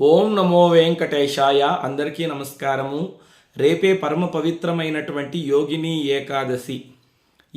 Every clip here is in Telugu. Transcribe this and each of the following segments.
ఓం నమో వెంకటేశాయ. అందరికీ నమస్కారము. రేపే పరమ పవిత్రమైనటువంటి యోగిని ఏకాదశి.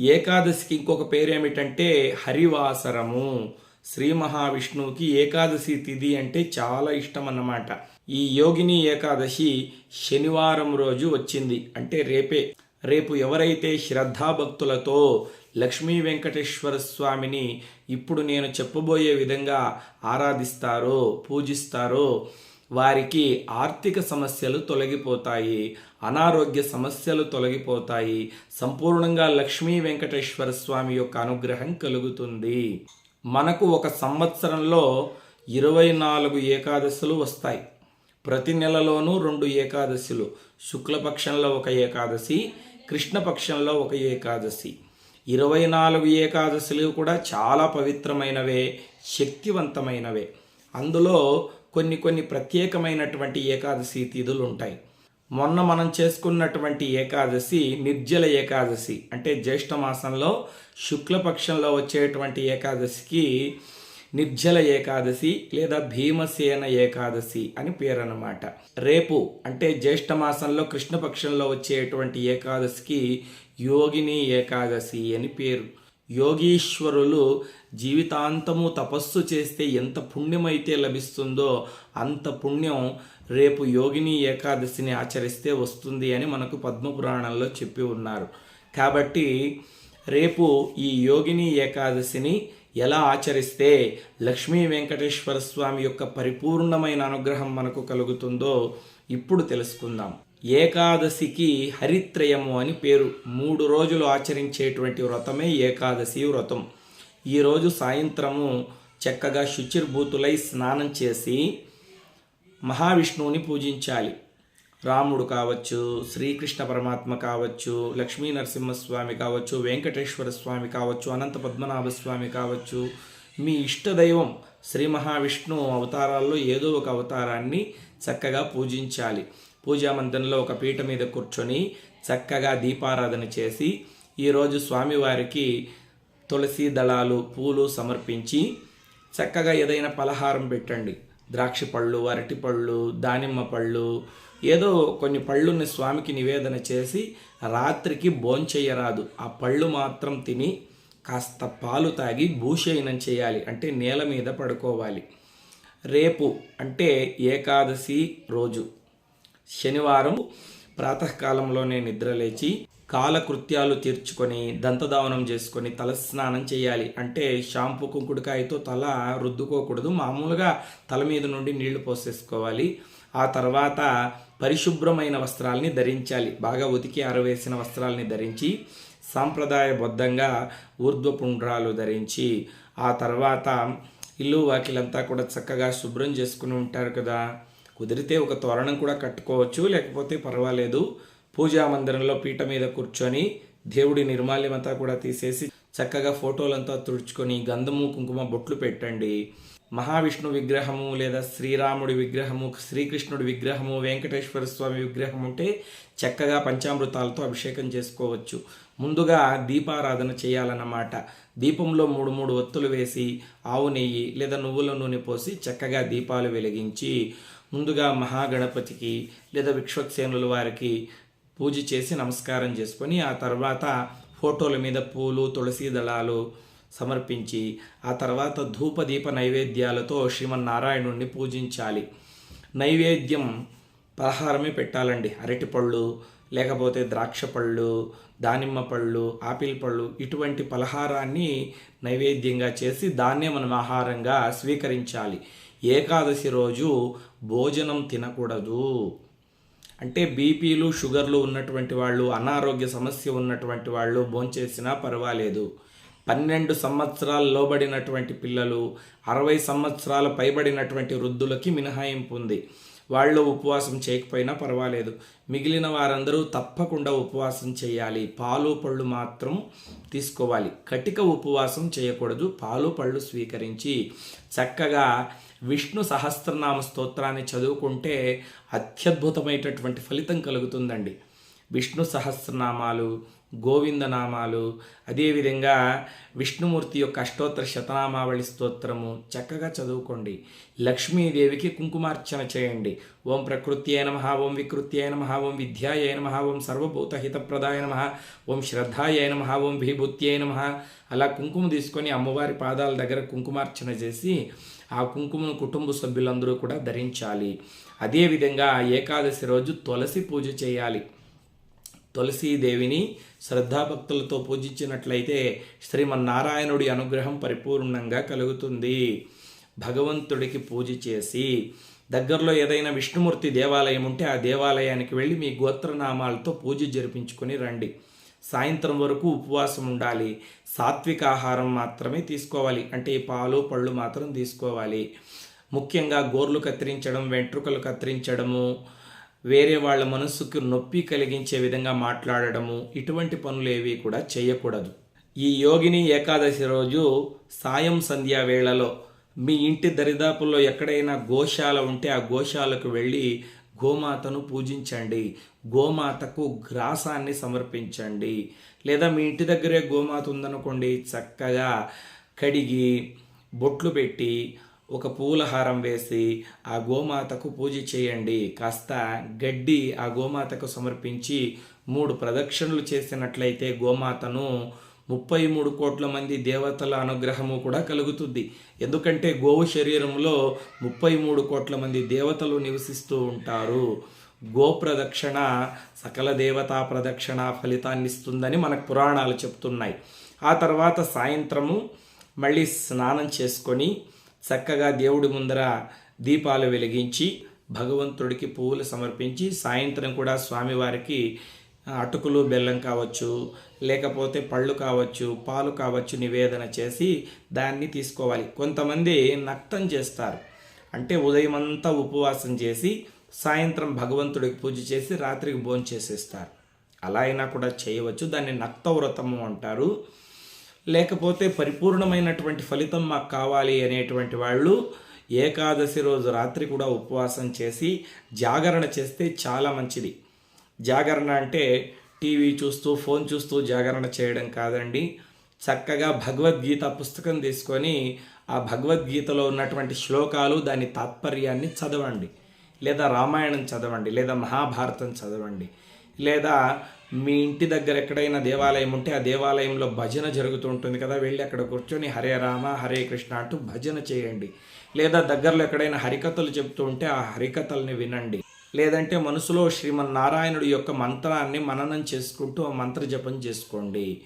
ఏకాదశికి ఇంకొక పేరు ఏమిటంటే హరివాసరము. శ్రీ మహావిష్ణువుకి ఏకాదశి తిథి అంటే చాలా ఇష్టం అన్నమాట ఈ యోగిని ఏకాదశి శనివారం రోజు వచ్చింది. అంటే రేపే. రేపు ఎవరైతే శ్రద్ధాభక్తులతో లక్ష్మీ వెంకటేశ్వర స్వామిని ఇప్పుడు నేను చెప్పబోయే విధంగా ఆరాధిస్తారో పూజిస్తారో వారికి ఆర్థిక సమస్యలు తొలగిపోతాయి అనారోగ్య సమస్యలు తొలగిపోతాయి సంపూర్ణంగా లక్ష్మీ వెంకటేశ్వర స్వామి యొక్క అనుగ్రహం కలుగుతుంది. మనకు ఒక సంవత్సరంలో ఇరవై నాలుగు ఏకాదశులు వస్తాయి. ప్రతి నెలలోనూ రెండు ఏకాదశులు. శుక్లపక్షంలో ఒక ఏకాదశి కృష్ణపక్షంలో ఒక ఏకాదశి. ఇరవై నాలుగు ఏకాదశులు కూడా చాలా పవిత్రమైనవే శక్తివంతమైనవే. అందులో కొన్ని కొన్ని ప్రత్యేకమైనటువంటి ఏకాదశి తిథులు ఉంటాయి. మొన్న మనం చేసుకున్నటువంటి ఏకాదశి నిర్జల ఏకాదశి అంటే జ్యేష్ఠ మాసంలో శుక్లపక్షంలో వచ్చేటువంటి ఏకాదశికి నిర్జల ఏకాదశి లేదా భీమసేన ఏకాదశి అని పేరన్నమాట. రేపు అంటే జ్యేష్ఠ మాసంలో కృష్ణపక్షంలో వచ్చేటువంటి ఏకాదశికి యోగిని ఏకాదశి అని పేరు. యోగీశ్వరులు జీవితాంతము తపస్సు చేస్తే ఎంత పుణ్యమైతే లభిస్తుందో అంత పుణ్యం రేపు యోగిని ఏకాదశిని ఆచరిస్తే వస్తుంది అని మనకు పద్మపురాణంలో చెప్పి ఉన్నారు. కాబట్టి రేపు ఈ యోగిని ఏకాదశిని ఎలా ఆచరిస్తే లక్ష్మీ వెంకటేశ్వర స్వామి యొక్క పరిపూర్ణమైన అనుగ్రహం మనకు కలుగుతుందో ఇప్పుడు తెలుసుకుందాం. ఏకాదశికి హరిత్రయము అని పేరు. మూడు రోజులు ఆచరించేటువంటి వ్రతమే ఏకాదశి వ్రతం. ఈరోజు సాయంత్రము చక్కగా శుచిర్భూతులై స్నానం చేసి మహావిష్ణువుని పూజించాలి. రాముడు కావచ్చు శ్రీకృష్ణ పరమాత్మ కావచ్చు లక్ష్మీ నరసింహస్వామి కావచ్చు వెంకటేశ్వర స్వామి కావచ్చు అనంత పద్మనాభ స్వామి కావచ్చు మీ ఇష్టదైవం శ్రీ మహావిష్ణు అవతారాల్లో ఏదో ఒక అవతారాన్ని చక్కగా పూజించాలి. పూజా మందిరంలో ఒక పీట మీద కూర్చొని చక్కగా దీపారాధన చేసి ఈరోజు స్వామివారికి తులసి దళాలు పూలు సమర్పించి చక్కగా ఏదైనా పలహారం పెట్టండి. ద్రాక్ష పళ్ళు అరటి పళ్ళు దానిమ్మ పళ్ళు ఏదో కొన్ని పళ్ళుని స్వామికి నివేదన చేసి రాత్రికి భోంచెయ్యరాదు ఆ పళ్ళు మాత్రం తిని కాస్త పాలు తాగి భూషయనం చేయాలి అంటే నేల మీద పడుకోవాలి. రేపు అంటే ఏకాదశి రోజు. శనివారం ప్రాతకాలంలోనే నిద్రలేచి కాలకృత్యాలు తీర్చుకొని దంతదావనం చేసుకొని తలస్నానం చేయాలి. అంటే షాంపూ కుంకుడుకాయతో తల రుద్దుకోకూడదు. మామూలుగా తల మీద నుండి నీళ్ళు పోసేసుకోవాలి. ఆ తర్వాత పరిశుభ్రమైన వస్త్రాల్ని ధరించాలి. బాగా ఉతికి ఆరవేసిన వస్త్రాల్ని ధరించి సాంప్రదాయబద్ధంగా ఊర్ధ్వపుండ్రాలు ధరించి ఆ తర్వాత ఇల్లు వాకిలంతా కూడా చక్కగా శుభ్రం చేసుకుని ఉంటారు కదా. కుదిరితే ఒక తోరణం కూడా కట్టుకోవచ్చు లేకపోతే పర్వాలేదు. పూజా మందిరంలో పీట మీద కూర్చొని దేవుడి నిర్మాల్యమంతా కూడా తీసేసి చక్కగా ఫోటోలంతా తుడుచుకొని గంధము కుంకుమ బొట్లు పెట్టండి. మహావిష్ణు విగ్రహము లేదా శ్రీరాముడి విగ్రహము శ్రీకృష్ణుడి విగ్రహము వెంకటేశ్వర స్వామి విగ్రహం ఉంటే చక్కగా పంచామృతాలతో అభిషేకం చేసుకోవచ్చు. ముందుగా దీపారాధన చేయాలన్నమాట. దీపంలో మూడు మూడు ఒత్తులు వేసి ఆవు నెయ్యి లేదా నువ్వుల నూనె పోసి చక్కగా దీపాలు వెలిగించి ముందుగా మహాగణపతికి లేదా విశ్వక్సేనుల వారికి పూజ చేసి నమస్కారం చేసుకొని ఆ తర్వాత ఫోటోల మీద పూలు తులసి దళాలు సమర్పించి ఆ తర్వాత ధూపదీప నైవేద్యాలతో శ్రీమన్నారాయణుణ్ణి పూజించాలి. నైవేద్యం పలహారమే పెట్టాలండి. అరటిపళ్ళు లేకపోతే ద్రాక్ష పళ్ళు దానిమ్మ పళ్ళు ఆపిల్ పళ్ళు ఇటువంటి పలహారాన్ని నైవేద్యంగా చేసి దాన్నే మనం ఆహారంగా స్వీకరించాలి. ఏకాదశి రోజు భోజనం తినకూడదు. అంటే బీపీలు షుగర్లు ఉన్నటువంటి వాళ్ళు అనారోగ్య సమస్య ఉన్నటువంటి వాళ్ళు భోంచేసినా పర్వాలేదు. పన్నెండు సంవత్సరాలు లోబడినటువంటి పిల్లలు అరవై సంవత్సరాలు పైబడినటువంటి వృద్ధులకి మినహాయింపు ఉంది. వాళ్ళు ఉపవాసం చేయకపోయినా పర్వాలేదు. మిగిలిన వారందరూ తప్పకుండా ఉపవాసం చేయాలి. పాలు పళ్ళు మాత్రం తీసుకోవాలి. కటిక ఉపవాసం చేయకూడదు. పాలు పళ్ళు స్వీకరించి చక్కగా విష్ణు సహస్రనామ స్తోత్రాన్ని చదువుకుంటే అత్యద్భుతమైనటువంటి ఫలితం కలుగుతుందండి. విష్ణు సహస్రనామాలు గోవిందనామాలు. అదేవిధంగా విష్ణుమూర్తి యొక్క అష్టోత్తర శతనామావళి స్తోత్రము చక్కగా చదువుకోండి. లక్ష్మీదేవికి కుంకుమార్చన చేయండి. ఓం ప్రకృతి అయిన మహా ఓం వికృతి అయిన మహా ఓం విద్యాయ అయిన మహా ఓం సర్వభూత నమ ఓం శ్రద్ధాయ అయిన మహా ఓం విభూతి అయిన మహా అలా కుంకుమ తీసుకొని అమ్మవారి పాదాల దగ్గర కుంకుమార్చన చేసి ఆ కుంకుమను కుటుంబ సభ్యులందరూ కూడా ధరించాలి. అదేవిధంగా ఏకాదశి రోజు తులసి పూజ చేయాలి. తులసీదేవిని శ్రద్ధాభక్తులతో పూజించినట్లయితే శ్రీమన్నారాయణుడి అనుగ్రహం పరిపూర్ణంగా కలుగుతుంది. భగవంతుడికి పూజ చేసి దగ్గరలో ఏదైనా విష్ణుమూర్తి దేవాలయం ఉంటే ఆ దేవాలయానికి వెళ్ళి మీ గోత్రనామాలతో పూజ జరిపించుకొని రండి. సాయంత్రం వరకు ఉపవాసం ఉండాలి. సాత్విక ఆహారం మాత్రమే తీసుకోవాలి. అంటే పాలు పళ్ళు మాత్రం తీసుకోవాలి. ముఖ్యంగా గోర్లు కత్తిరించడం వెంట్రుకలు కత్తిరించడము వేరే వాళ్ళ మనసుకు నొప్పి కలిగించే విధంగా మాట్లాడడము ఇటువంటి పనులు ఏవి కూడా చేయకూడదు. ఈ యోగిని ఏకాదశి రోజు సాయం సంధ్యా వేళలో మీ ఇంటి దరిదాపుల్లో ఎక్కడైనా గోశాల ఉంటే ఆ గోశాలకు వెళ్ళి గోమాతను పూజించండి. గోమాతకు గ్రాసాన్ని సమర్పించండి. లేదా మీ ఇంటి దగ్గరే గోమాత ఉందనుకోండి చక్కగా కడిగి బొట్లు పెట్టి ఒక పూలహారం వేసి ఆ గోమాతకు పూజ చేయండి. కాస్త గడ్డి ఆ గోమాతకు సమర్పించి మూడు ప్రదక్షిణలు చేసినట్లయితే గోమాతను ముప్పై మూడు కోట్ల మంది దేవతల అనుగ్రహము కూడా కలుగుతుంది. ఎందుకంటే గోవు శరీరంలో ముప్పై మూడు కోట్ల మంది దేవతలు నివసిస్తూ ఉంటారు. గో ప్రదక్షిణ సకల దేవతా ప్రదక్షిణ ఫలితాన్ని ఇస్తుందని మనకు పురాణాలు చెప్తున్నాయి. ఆ తర్వాత సాయంత్రము మళ్ళీ స్నానం చేసుకొని చక్కగా దేవుడి ముందర దీపాలు వెలిగించి భగవంతుడికి పువ్వులు సమర్పించి సాయంత్రం కూడా స్వామివారికి అటుకులు బెల్లం కావచ్చు లేకపోతే పళ్ళు కావచ్చు పాలు కావచ్చు నివేదన చేసి దాన్ని తీసుకోవాలి. కొంతమంది నక్తం చేస్తారు. అంటే ఉదయం అంతా ఉపవాసం చేసి సాయంత్రం భగవంతుడికి పూజ చేసి రాత్రికి భోజనం చేసేస్తారు అలా అయినా కూడా చేయవచ్చు. దాన్ని నక్త వ్రతము అంటారు. లేకపోతే పరిపూర్ణమైనటువంటి ఫలితం మాకు కావాలి అనేటువంటి వాళ్ళు ఏకాదశి రోజు రాత్రి కూడా ఉపవాసం చేసి జాగరణ చేస్తే చాలా మంచిది. జాగరణ అంటే టీవీ చూస్తూ ఫోన్ చూస్తూ జాగరణ చేయడం కాదండి. చక్కగా భగవద్గీత పుస్తకం తీసుకొని ఆ భగవద్గీతలో ఉన్నటువంటి శ్లోకాలు దాని తాత్పర్యాన్ని చదవండి. లేదా రామాయణం చదవండి లేదా మహాభారతం చదవండి. లేదా మీ ఇంటి దగ్గర ఎక్కడైనా దేవాలయం ఉంటే ఆ దేవాలయంలో భజన జరుగుతూ ఉంటుంది కదా వెళ్ళి అక్కడ కూర్చొని హరే రామ హరే కృష్ణ అంటూ భజన చేయండి. లేదా దగ్గరలో ఎక్కడైనా హరికథలు చెప్తూ ఉంటే ఆ హరికథల్ని వినండి. లేదంటే మనసులో శ్రీమన్నారాయణుడి యొక్క మంత్రాన్ని మననం చేసుకుంటూ ఆ మంత్ర జపం చేసుకోండి.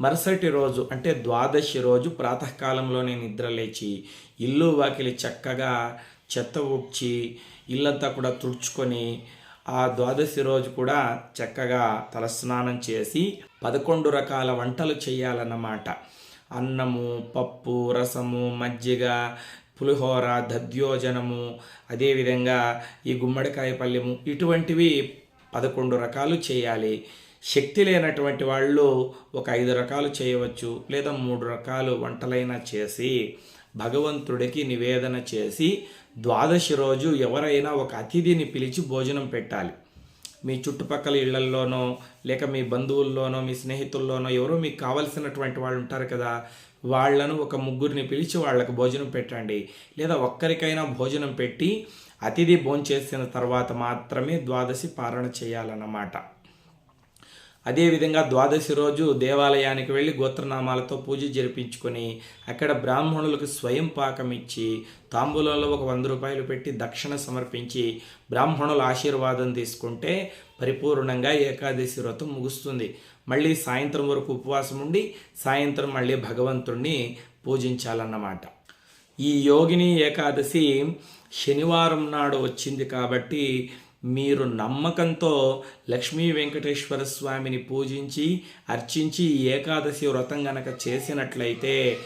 మరుసటి రోజు అంటే ద్వాదశి రోజు ప్రాతకాలంలోనే నిద్ర లేచి ఇల్లు వాకిలి చక్కగా చెత్త ఊడ్చి ఇల్లంతా కూడా తుడుచుకొని ఆ ద్వాదశి రోజు కూడా చక్కగా తలస్నానం చేసి పదకొండు రకాల వంటలు చేయాలన్నమాట. అన్నము పప్పు రసము మజ్జిగ పులిహోర దద్యోజనము అదేవిధంగా ఈ గుమ్మడికాయ పల్లెము ఇటువంటివి పదకొండు రకాలు చేయాలి. శక్తి లేనటువంటి వాళ్ళు ఒక ఐదు రకాలు చేయవచ్చు లేదా మూడు రకాలు వంటలైనా చేసి భగవంతుడికి నివేదన చేసి ద్వాదశి రోజు ఎవరైనా ఒక అతిథిని పిలిచి భోజనం పెట్టాలి. మీ చుట్టుపక్కల ఇళ్ళల్లోనో లేక మీ బంధువుల్లోనో మీ స్నేహితుల్లోనో ఎవరో మీకు కావలసినటువంటి వాళ్ళు ఉంటారు కదా వాళ్ళను ఒక ముగ్గురిని పిలిచి వాళ్ళకు భోజనం పెట్టండి. లేదా ఒక్కరికైనా భోజనం పెట్టి అతిథి భోంచేసిన తర్వాత మాత్రమే ద్వాదశి పారణ చేయాలన్నమాట. అదేవిధంగా ద్వాదశి రోజు దేవాలయానికి వెళ్ళి గోత్రనామాలతో పూజ జరిపించుకొని అక్కడ బ్రాహ్మణులకు స్వయం పాకం ఇచ్చి తాంబూలంలో ఒక వంద రూపాయలు పెట్టి దక్షిణ సమర్పించి బ్రాహ్మణుల ఆశీర్వాదం తీసుకుంటే పరిపూర్ణంగా ఏకాదశి వ్రతం ముగుస్తుంది. మళ్ళీ సాయంత్రం వరకు ఉపవాసం ఉండి సాయంత్రం మళ్ళీ భగవంతుణ్ణి పూజించాలన్నమాట. ఈ యోగిని ఏకాదశి శనివారం నాడు వచ్చింది కాబట్టి మీరు నమ్మకంతో లక్ష్మీ వెంకటేశ్వర స్వామిని పూజించి అర్చించి ఏకాదశి వ్రతం గనక చేసినట్లయితే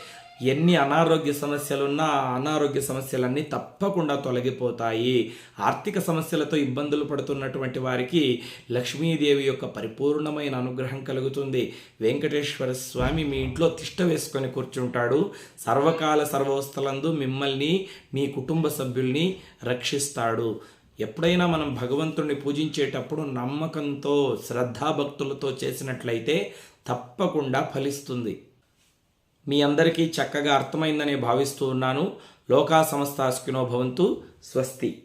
ఎన్ని అనారోగ్య సమస్యలున్నా అనారోగ్య సమస్యలన్నీ తప్పకుండా తొలగిపోతాయి. ఆర్థిక సమస్యలతో ఇబ్బందులు పడుతున్నటువంటి వారికి లక్ష్మీదేవి యొక్క పరిపూర్ణమైన అనుగ్రహం కలుగుతుంది. వెంకటేశ్వర స్వామి మీ ఇంట్లో తిష్ట వేసుకొని కూర్చుంటాడు. సర్వకాల సర్వవస్థలందు మిమ్మల్ని మీ కుటుంబ సభ్యుల్ని రక్షిస్తాడు. ఎప్పుడైనా మనం భగవంతుణ్ణి పూజించేటప్పుడు నమ్మకంతో శ్రద్ధాభక్తులతో చేసినట్లయితే తప్పకుండా ఫలిస్తుంది. మీ అందరికీ చక్కగా అర్థమైందని భావిస్తూ ఉన్నాను. లోకా సమస్తాస్కినో భవంతు. స్వస్తి.